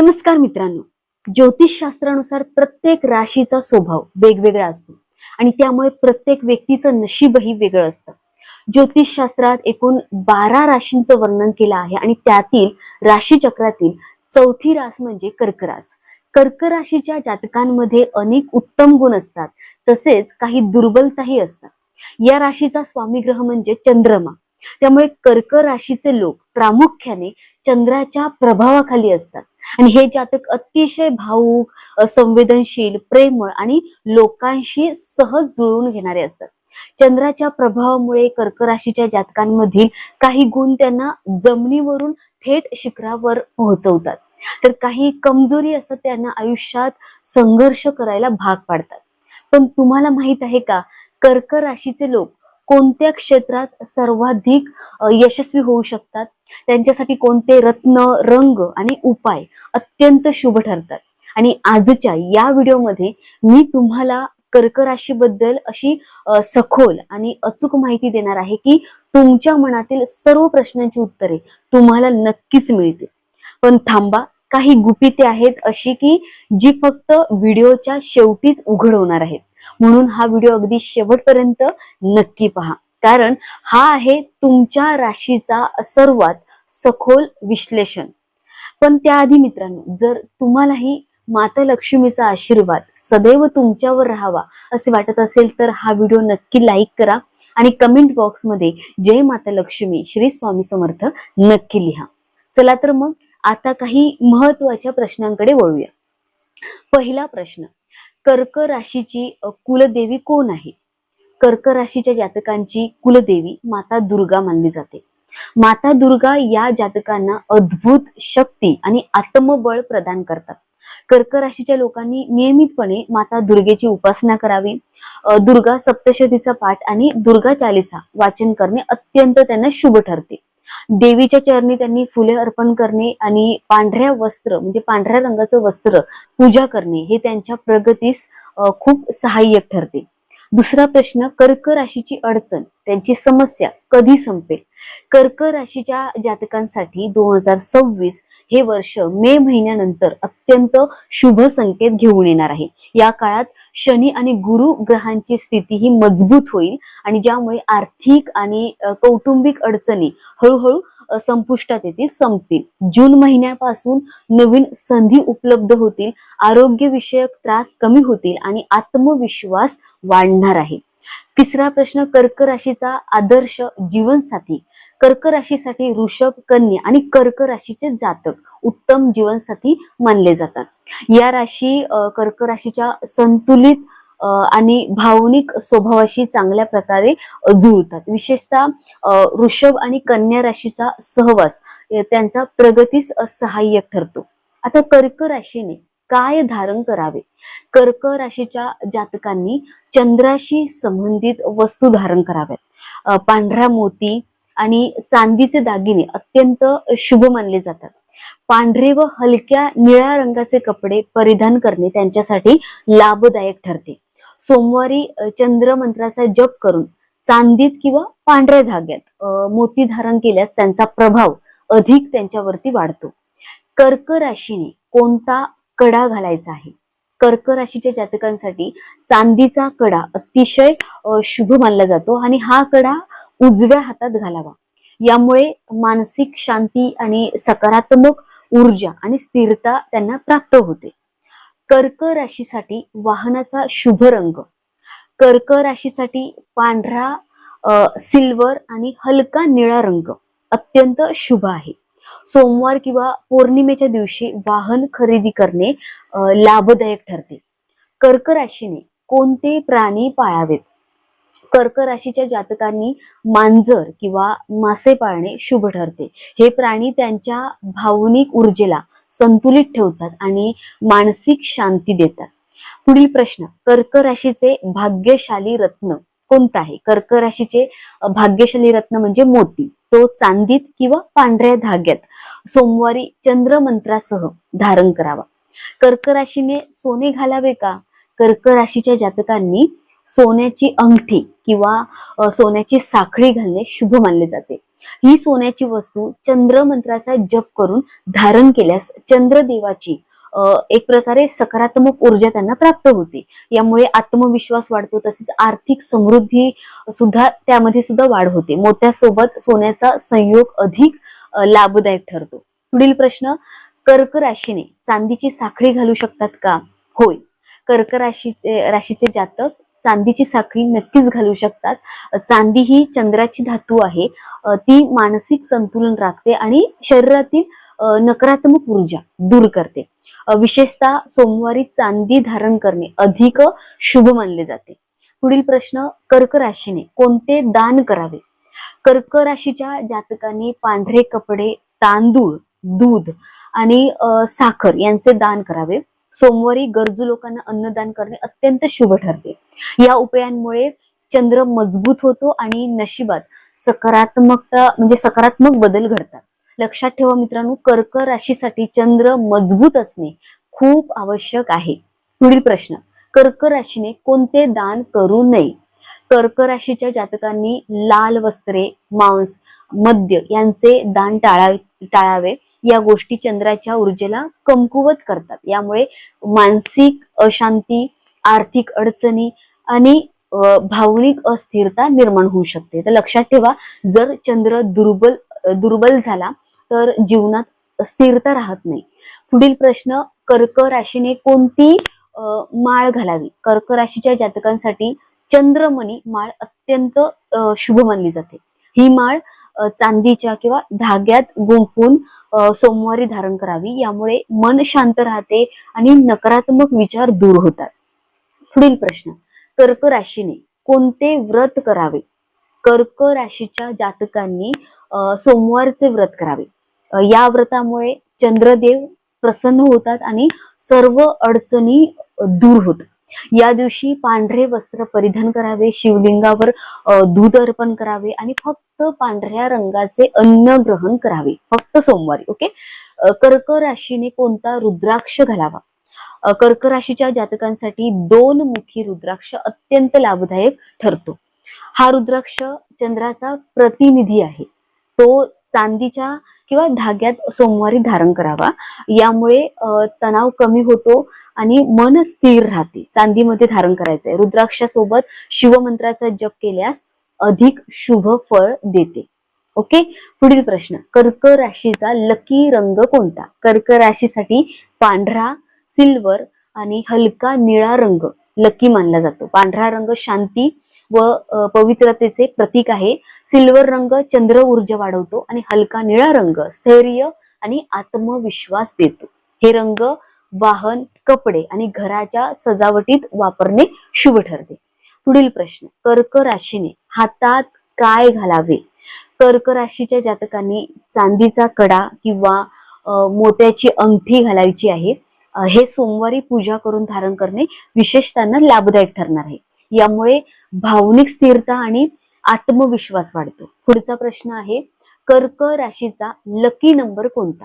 नमस्कार मित्रांनो. ज्योतिषशास्त्रानुसार प्रत्येक राशीचा स्वभाव वेगवेगळा असतो आणि त्यामुळे प्रत्येक व्यक्तीचं नशीबही वेगळं असतं. ज्योतिषशास्त्रात एकूण बारा राशींचं वर्णन केलं आहे आणि त्यातील राशीचक्रातील चौथी रास म्हणजे कर्करास. कर्क राशीच्या जातकांमध्ये अनेक उत्तम गुण असतात. तसेच काही दुर्बलताही असतात. या राशीचा स्वामी ग्रह म्हणजे चंद्रमा. त्यामुळे कर्क राशीचे लोक प्रामुख्याने चंद्राच्या प्रभावाखाली असतात. आणि हे जातक अतिशय भाऊक संवेदनशील प्रेमळ आणि लोकांशी सहज जुळवून घेणारे असतात. चंद्राच्या प्रभावामुळे कर्क राशीच्या जातकांमधील काही गुण त्यांना जमिनीवरून थेट शिखरावर पोहोचवतात. तर काही कमजोरी असतात त्यांना आयुष्यात संघर्ष करायला भाग पाडतात. पण तुम्हाला माहीत आहे का कर्क राशीचे लोक कोणत्या क्षेत्रात सर्वाधिक यशस्वी होऊ शकतात? त्यांच्यासाठी कोणते रत्न रंग आणि उपाय अत्यंत शुभ ठरतात? आणि आजच्या या व्हिडिओमध्ये मी तुम्हाला कर्क राशीबद्दल अशी सखोल आणि अचूक माहिती देणार आहे की तुमच्या मनातील सर्व प्रश्नांची उत्तरे तुम्हाला नक्कीच मिळतील. पण थांबा काही गुपिते आहेत अशी की जी फक्त व्हिडिओच्या शेवटीच उघड होणार आहेत. म्हणून हा व्हिडिओ अगदी शेवटपर्यंत नक्की पहा. कारण हा आहे तुमच्या राशीचा सर्वात सखोल विश्लेषण. पण त्याआधी मित्रांनो जर तुम्हालाही माता लक्ष्मीचा आशीर्वाद सदैव तुमच्यावर राहावा असे वाटत असेल तर हा व्हिडिओ नक्की लाईक करा आणि कमेंट बॉक्समध्ये जय माता लक्ष्मी श्री स्वामी समर्थ नक्की लिहा. चला तर मग आता काही महत्त्वाच्या प्रश्नांकडे वळूया. पहिला प्रश्न कर्क राशीची कुलदेवी कोण आहे? कर्क राशीच्या जातकांची कुलदेवी माता दुर्गा मानली जाते. माता दुर्गा या जातकांना अद्भुत शक्ती आणि आत्मबळ प्रदान करतात. कर्क राशीच्या लोकांनी नियमितपणे माता दुर्गेची उपासना करावी दुर्गा सप्तशतीचा पाठ आणि दुर्गा चालिसा वाचन करणे अत्यंत त्यांना शुभ ठरते. देवीच्या चरणी त्यांनी फुले अर्पण करणे आणि पांढऱ्या वस्त्र म्हणजे पांढऱ्या रंगाचं वस्त्र पूजा करणे हे त्यांच्या प्रगतीस खूप सहाय्यक ठरते. दुसरा प्रश्न कर्क राशीची अडचण त्यांची समस्या कधी संपेल? कर्क राशीच्या जातकांसाठी दोन हजार सव्वीस हे वर्ष मे महिन्यानंतर अत्यंत शुभ संकेत घेऊन येणार आहे. या काळात शनी आणि गुरु ग्रहांची स्थिती ही मजबूत होईल आणि ज्यामुळे आर्थिक आणि कौटुंबिक अडचणी हळूहळू संपुष्टात येतील संपतील. जून महिन्यापासून नवीन संधी उपलब्ध होतील आरोग्यविषयक त्रास कमी होतील आणि आत्मविश्वास वाढणार आहे. तिसरा प्रश्न कर्क राशीचा आदर्श जीवनसाथी. कर्क राशीसाठी ऋषभ कन्या आणि कर्क राशीचे जातक उत्तम जीवनसाथी मानले जातात. या राशी कर्क राशीच्या संतुलित आणि भावनिक स्वभावाशी चांगल्या प्रकारे जुळतात. विशेषतः ऋषभ आणि कन्या राशीचा सहवास त्यांचा प्रगतीस सहाय्यक ठरतो. आता कर्क राशीने काय धारण करावे? कर्क राशीच्या जातकांनी चंद्राशी संबंधित वस्तू धारण कराव्यात. पांढरा मोती आणि चांदीचे दागिने अत्यंत शुभ मानले जातात. पांढरे व हलक्या निळ्या रंगाचे कपडे परिधान करणे त्यांच्यासाठी लाभदायक ठरते. सोमवारी चंद्र मंत्राचा जप करून चांदीत किंवा पांढऱ्या धाग्यात मोती धारण केल्यास त्यांचा प्रभाव अधिक त्यांच्यावरती वाढतो. कर्क राशीने कोणता कडा घालायचा आहे? कर्क राशीच्या जातकांसाठी चांदीचा कडा अतिशय शुभ मानला जातो आणि हा कडा उजव्या हातात घालावा. यामुळे मानसिक शांती आणि सकारात्मक ऊर्जा आणि स्थिरता त्यांना प्राप्त होते. कर्क राशीसाठी वाहनाचा शुभ रंग. कर्क राशीसाठी पांढरा सिल्वर आणि हलका निळा रंग अत्यंत शुभ आहे. सोमवार किंवा पौर्णिमेच्या दिवशी वाहन खरेदी करणे लाभदायक ठरते. कर्क राशीने कोणते प्राणी पाळावेत? कर्क राशीच्या जातकांनी मांजर किंवा मासे पाळणे शुभ ठरते. हे प्राणी त्यांच्या भावनिक ऊर्जेला संतुलित ठेवतात आणि मानसिक शांती देतात. पुढील प्रश्न कर्क राशीचे भाग्यशाली रत्न कोणता आहे कर्क राशीचे भाग्यशाली रत्न म्हणजे मोती. तो चांदीत किंवा पांढऱ्या धाग्यात सोमवारी चंद्र मंत्रासह धारण करावा. कर्क राशीने सोने घालावे का? कर्क राशीच्या जातकांनी सोन्याची अंगठी किंवा सोन्याची साखळी घालणे शुभ मानले जाते. ही सोन्याची वस्तू चंद्र मंत्राचा जप करून धारण केल्यास चंद्रदेवाची एक प्रकारे सकारात्मक ऊर्जा त्यांना प्राप्त होते. यामुळे आत्मविश्वास वाढतो तसेच आर्थिक समृद्धी सुद्धा त्यामध्ये सुद्धा वाढ होते. मोत्यासोबत सोन्याचा संयोग अधिक लाभदायक ठरतो. पुढील प्रश्न कर्क राशीने चांदीची साखळी घालू शकतात का? होय. कर्क राशीचे राशीचे जातक चांदीची साखळी नक्कीच घालू शकतात. चांदी ही चंद्राची धातू आहे. ती मानसिक संतुलन राखते आणि शरीरातील नकारात्मक ऊर्जा दूर करते. विशेषतः सोमवारी चांदी धारण करणे अधिक शुभ मानले जाते. पुढील प्रश्न कर्क राशीने कोणते दान करावे? कर्क राशीच्या जातकांनी पांढरे कपडे तांदूळ दूध आणि साखर यांचे दान करावे. सोमवारी गरजू लोकांना अन्नदान करणे अत्यंत शुभ ठरते. या उपायांमुळे चंद्र मजबूत होतो आणि नशिबात सकारात्मकता म्हणजे सकारात्मक बदल घडतात. लक्षात ठेवा मित्रांनो कर्क राशीसाठी चंद्र मजबूत असणे खूप आवश्यक आहे. पुढील प्रश्न कर्क राशीने कोणते दान करू नये? कर्क राशीच्या जातकांनी लाल वस्त्रे मांस मद्य यांचे दान टाळावे टाळावे. या गोष्टी चंद्राच्या ऊर्जेला कमकुवत करतात. यामुळे मानसिक अशांती आर्थिक अडचणी आणि भावनिक अस्थिरता निर्माण होऊ शकते. तर लक्षात ठेवा जर चंद्र दुर्बल दुर्बल झाला तर जीवनात स्थिरता राहत नाही. पुढील प्रश्न कर्क राशीने कोणती माळ घालावी? कर्क राशीच्या जातकांसाठी चंद्रमणी माळ अत्यंत शुभ मानली जाते. ही माळ चांदीच्या किंवा धाग्यात गुंफून सोमवारी धारण करावी. यामुळे मन शांत राहते आणि नकारात्मक विचार दूर होतात. पुढील प्रश्न. कर्क राशीने कोणते व्रत करावे? कर्क राशीच्या जातकांनी सोमवारचे व्रत करावे. या व्रतामुळे चंद्रदेव प्रसन्न होतात आणि सर्व अडचणी दूर होतात. या दिवशी पांढरे वस्त्र परिधान करावे शिवलिंगावर दूध अर्पण करावे आणि फक्त पांढऱ्या रंगाचे अन्न ग्रहण करावे. फक्त सोमवारी ओके? कर्क राशीने कोणता रुद्राक्ष घालावा? कर्क राशीच्या जातकांसाठी दोन मुखी रुद्राक्ष अत्यंत लाभदायक ठरतो. हा रुद्राक्ष चंद्राचा प्रतिनिधी आहे. तो चांदीच्या किंवा धाग्यात सोमवारी धारण करावा. यामुळे तणाव कमी होतो आणि मन स्थिर राहते. चांदीमध्ये धारण करायचंय. रुद्राक्षासोबत शिवमंत्राचा जप केल्यास अधिक शुभ फळ देते. ओके? पुढील प्रश्न. कर्क राशीचा लकी रंग कोणता? कर्क राशीसाठी पांढरा सिल्वर आणि हलका निळा रंग. लकी मानला जातो. पांढरा रंग शांती व पवित्रतेचे प्रतीक आहे. सिल्वर रंग चंद्र ऊर्जा वाढवतो आणि हलका निळा रंग स्थैर्य आणि आत्मविश्वास देतो. हे रंग वाहन कपडे आणि घराच्या सजावटीत वापरणे शुभ ठरते. पुढील प्रश्न कर्क राशीने हातात काय घालावे? कर्क राशीच्या जातकांनी चांदीचा कडा किंवा मोत्याची अंगठी घालायची आहे. हे सोमवारी पूजा करून धारण करणे विशेष त्यांना लाभदायक ठरणार आहे. यामुळे भावनिक स्थिरता आणि आत्मविश्वास वाढतो. पुढचा प्रश्न आहे कर्क राशीचा लकी नंबर कोणता?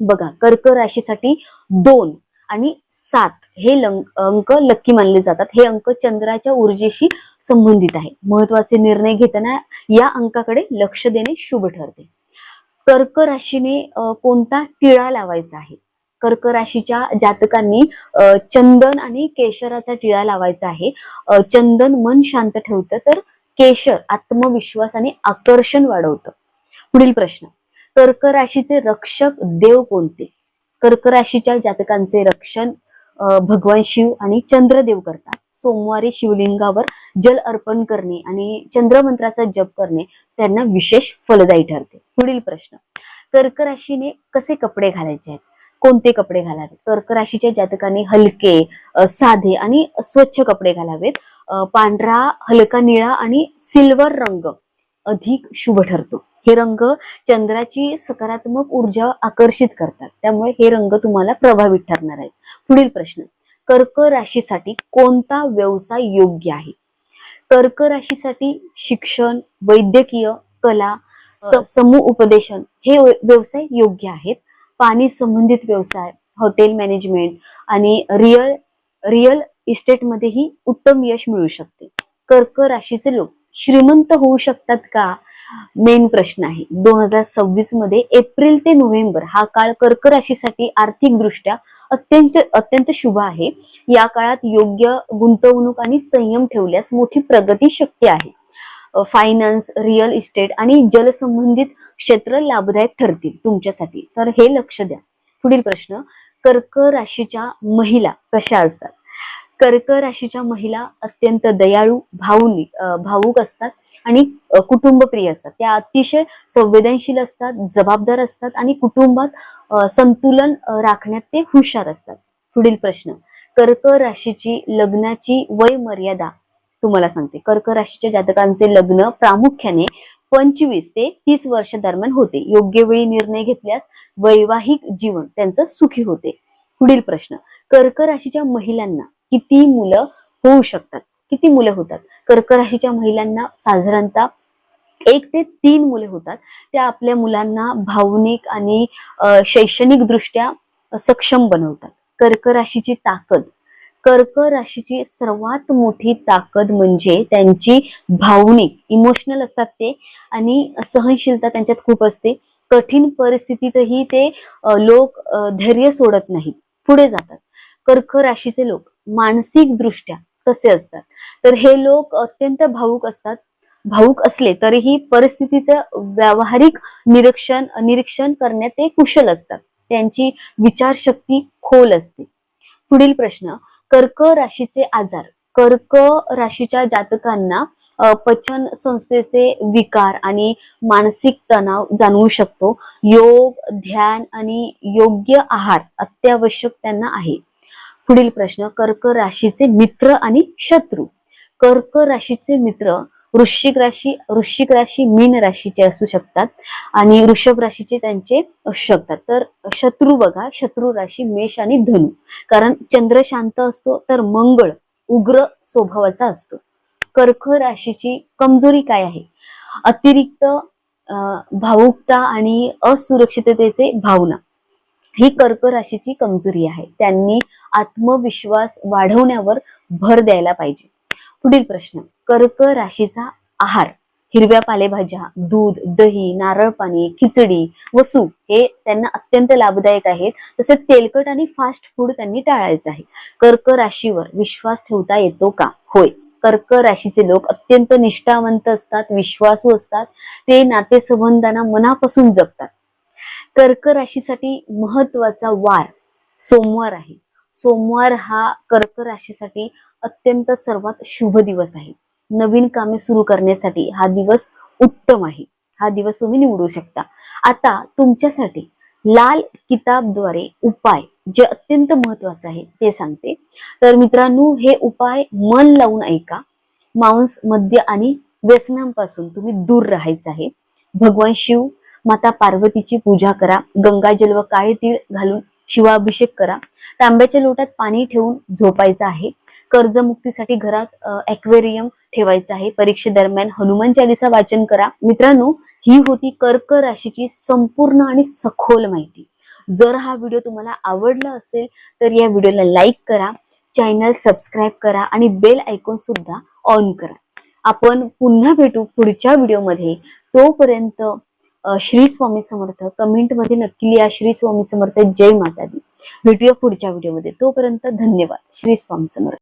बघा कर्क राशीसाठी दोन आणि सात हे अंक लक्की मानले जातात. हे अंक चंद्राच्या ऊर्जेशी संबंधित आहे. महत्त्वाचे निर्णय घेताना या अंकाकडे लक्ष देणे शुभ ठरते. कर्क राशीने कोणता टिळा लावायचा आहे? कर्क राशीच्या जातकांनी चंदन आणि केशराचा टिळा लावायचा आहे. चंदन मन शांत ठेवतं तर केशर आत्मविश्वास आणि आकर्षण वाढवतं. पुढील प्रश्न. कर्क राशीचे रक्षक देव कोणते? कर्क राशीच्या जातकांचे रक्षण भगवान शिव आणि चंद्रदेव करतात. सोमवारी शिवलिंगावर जल अर्पण करणे आणि चंद्रमंत्राचा जप करणे त्यांना विशेष फलदायी ठरते. पुढील प्रश्न. कर्क राशीने कसे कपडे घालायचे आहेत? कोणते कपडे घालावे? कर्क राशीच्या जातकांनी हलके साधे आणि स्वच्छ कपडे घालावेत. पांढरा हलका निळा आणि सिल्वर रंग अधिक शुभ ठरतो. हे रंग चंद्राची सकारात्मक ऊर्जा आकर्षित करतात. त्यामुळे हे रंग तुम्हाला प्रभावित ठरणार आहेत. पुढील प्रश्न. कर्क राशीसाठी कोणता व्यवसाय योग्य आहे? कर्क राशीसाठी शिक्षण वैद्यकीय कला स- समूह उपदेशन हे व्य- व्यवसाय योग्य आहेत. पाणी संबंधित व्यवसाय हॉटेल मॅनेजमेंट आणि रिअल रिअल इस्टेटमध्येही उत्तम यश मिळू शकते. कर्क राशीचे लोक श्रीमंत होऊ शकतात का? मेन प्रश्न आहे. दोन हजार सव्वीसमध्ये एप्रिल ते नोव्हेंबर हा काळ कर्क राशीसाठी आर्थिक दृष्ट्या अत्यंत अत्यंत शुभ आहे. या काळात योग्य गुंतवणूक आणि संयम ठेवल्यास मोठी प्रगती शक्य आहे. फायनान्स रिअल इस्टेट आणि जलसंबंधित क्षेत्र लाभदायक ठरतील तुमच्यासाठी. तर हे लक्ष द्या. पुढील प्रश्न कर्क राशीच्या महिला कशा असतात? कर्क राशीच्या महिला अत्यंत दयाळू भावनी भावूक असतात आणि कुटुंबप्रिय असतात. त्या अतिशय संवेदनशील असतात जबाबदार असतात आणि कुटुंबात संतुलन राखण्यात ते हुशार असतात. पुढील प्रश्न कर्क राशीची लग्नाची वय मर्यादा तुम्हाला सांगते. कर्क राशीच्या जातकांचे लग्न प्रामुख्याने पंचवीस ते तीस वर्ष दरम्यान होते. योग्य वेळी निर्णय घेतल्यास वैवाहिक जीवन त्यांचं सुखी होते. पुढील प्रश्न. कर्क राशीच्या महिलांना किती मुलं होऊ शकतात? किती मुलं होतात? कर्क राशीच्या महिलांना साधारणतः एक ते तीन मुले होतात. त्या आपल्या मुलांना भावनिक आणि शैक्षणिक दृष्ट्या सक्षम बनवतात. कर्क राशीची ताकद कर्क राशीची सर्वात मोठी ताकद म्हणजे त्यांची भावनिक इमोशनल असतात ते आणि सहनशीलता त्यांच्यात खूप असते. कठीण परिस्थितीतही ते लोक धैर्य सोडत नाहीत. पुढे जातात. कर्क राशीचे लोक मानसिक दृष्ट्या कसे असतात. तर हे लोक अत्यंत भावुक असतात. भावुक असले तरीही परिस्थितीचं व्यावहारिक निरीक्षण निरीक्षण करण्यात ते कुशल असतात. त्यांची विचारशक्ती खोल असते. पुढील प्रश्न कर्क राशीचे आजार. कर्क राशीच्या जातकांना पचन संस्थेचे विकार आणि मानसिक तणाव जाणवू शकतो. योग ध्यान आणि योग्य आहार अत्यावश्यक त्यांना आहे. पुढील प्रश्न कर्क राशीचे मित्र आणि शत्रू. कर्क राशीचे मित्र वृश्चिक राशी वृश्चिक राशी मीन राशीचे असू शकतात आणि वृषभ राशीचे त्यांचे असू शकतात. तर शत्रू बघा शत्रू राशी मेष आणि धनु. कारण चंद्र शांत असतो तर मंगळ उग्र स्वभावाचा असतो. कर्क राशीची कमजोरी काय आहे? अतिरिक्त अं, भावुकता आणि असुरक्षिततेचे भावना. ही कर्क राशीची कमजोरी आहे. त्यांनी आत्मविश्वास वाढवण्यावर भर द्यायला पाहिजे. पुढील प्रश्न. कर्क राशीचा आहार. हिरव्या पालेभाज्या दूध दही नारळ पाणी खिचडी व सूप हे त्यांना अत्यंत लाभदायक आहेत. तसेच तेलकट आणि फास्ट फूड त्यांनी टाळायचं आहे. कर्क राशीवर विश्वास ठेवता येतो का? होय. कर्क राशीचे लोक अत्यंत निष्ठावंत असतात विश्वासू असतात. ते नातेसंबंधांना मनापासून जपतात. कर्क राशीसाठी महत्त्वाचा वार सोमवार आहे. सोमवार हा कर्क राशीसाठी अत्यंत सर्वात शुभ दिवस आहे. नवीन कामे सुरू करण्यासाठी हा दिवस उत्तम आहे. हा दिवस तुम्ही निवडू शकता. आता तुमच्यासाठी लाल किताबद्वारे उपाय जे अत्यंत महत्वाचं आहे ते सांगते. तर मित्रांनो हे उपाय मन लावून ऐका. मांस मद्य आणि व्यसनांपासून तुम्ही दूर राहायचं आहे. भगवान शिव माता पार्वतीची पूजा करा. गंगाजल व काळे तीळ घालून शिवाभिषेक करा. तांब्याच्या लोटात पाणी ठेवून झोपायचं आहे. कर्जमुक्तीसाठी घरात ऍक्वेरियम ठेवायचं आहे. परीक्षेदरम्यान हनुमान चालिसा वाचन करा. मित्रांनो ही होती कर्क राशीची संपूर्ण आणि सखोल माहिती. जर हा व्हिडिओ तुम्हाला आवडला असेल तर या व्हिडिओला लाईक करा. चॅनल सबस्क्राईब करा आणि बेल आयकॉन सुद्धा ऑन करा. आपण पुन्हा भेटू पुढच्या व्हिडिओमध्ये. तोपर्यंत श्री स्वामी समर्थ कमेंटमध्ये नक्की लिहा. श्री स्वामी समर्थ जय माता दी भेटूया पुढच्या व्हिडिओमध्ये. तोपर्यंत धन्यवाद. श्री स्वामी समर्थ.